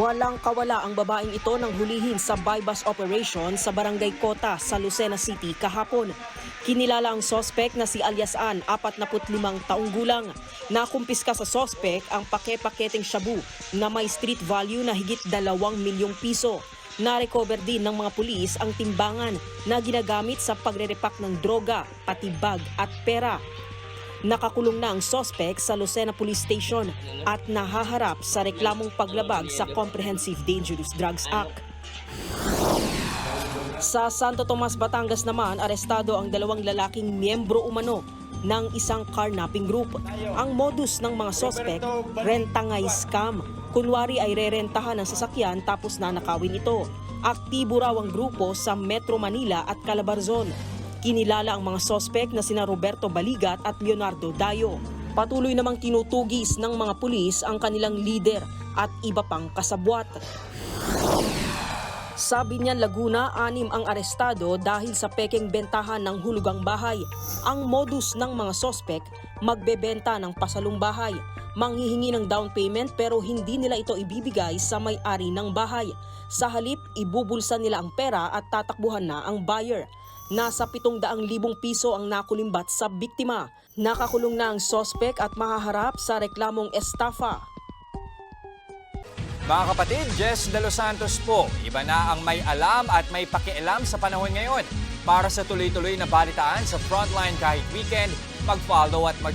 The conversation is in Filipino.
Walang kawala ang babaeng ito nang hulihin sa bypass operation sa Barangay Kota sa Lucena City kahapon. Kinilala ang sospek na si alias An, 45 taong gulang. Nakumpiska sa sospek ang pake-paketeng shabu na may street value na higit 2 milyong piso. Na-recover din ng mga pulis ang timbangan na ginagamit sa pagre-repack ng droga, pati bag at pera. Nakakulong na ang sospek sa Lucena Police Station at nahaharap sa reklamong paglabag sa Comprehensive Dangerous Drugs Act. Sa Santo Tomas, Batangas naman, arestado ang dalawang lalaking miyembro umano ng isang carnapping group. Ang modus ng mga sospek, rentangay scam. Kunwari ay rerentahan ng sasakyan tapos nanakawin ito. Aktibo raw ang grupo sa Metro Manila at Calabarzon. Kinilala ang mga sospek na sina Roberto Baligat at Leonardo Dayo. Patuloy namang tinutugis ng mga pulis ang kanilang leader at iba pang kasabwat. Sa Binyan, Laguna, anim ang arestado dahil sa pekeng bentahan ng hulugang bahay. Ang modus ng mga sospek, magbebenta ng pasalong bahay. Manghihingi ng down payment pero hindi nila ito ibibigay sa may-ari ng bahay. Sa halip, ibubulsa nila ang pera at tatakbuhan na ang buyer. Nasa 700,000 piso ang nakulimbat sa biktima. Nakakulong na ang sospek at mahaharap sa reklamong estafa. Mga kapatid, Jess De Los Santos po. Iba na ang may alam at may pakialam sa panahon ngayon. Para sa tuloy-tuloy na balitaan sa Frontline kahit weekend, mag-follow at mag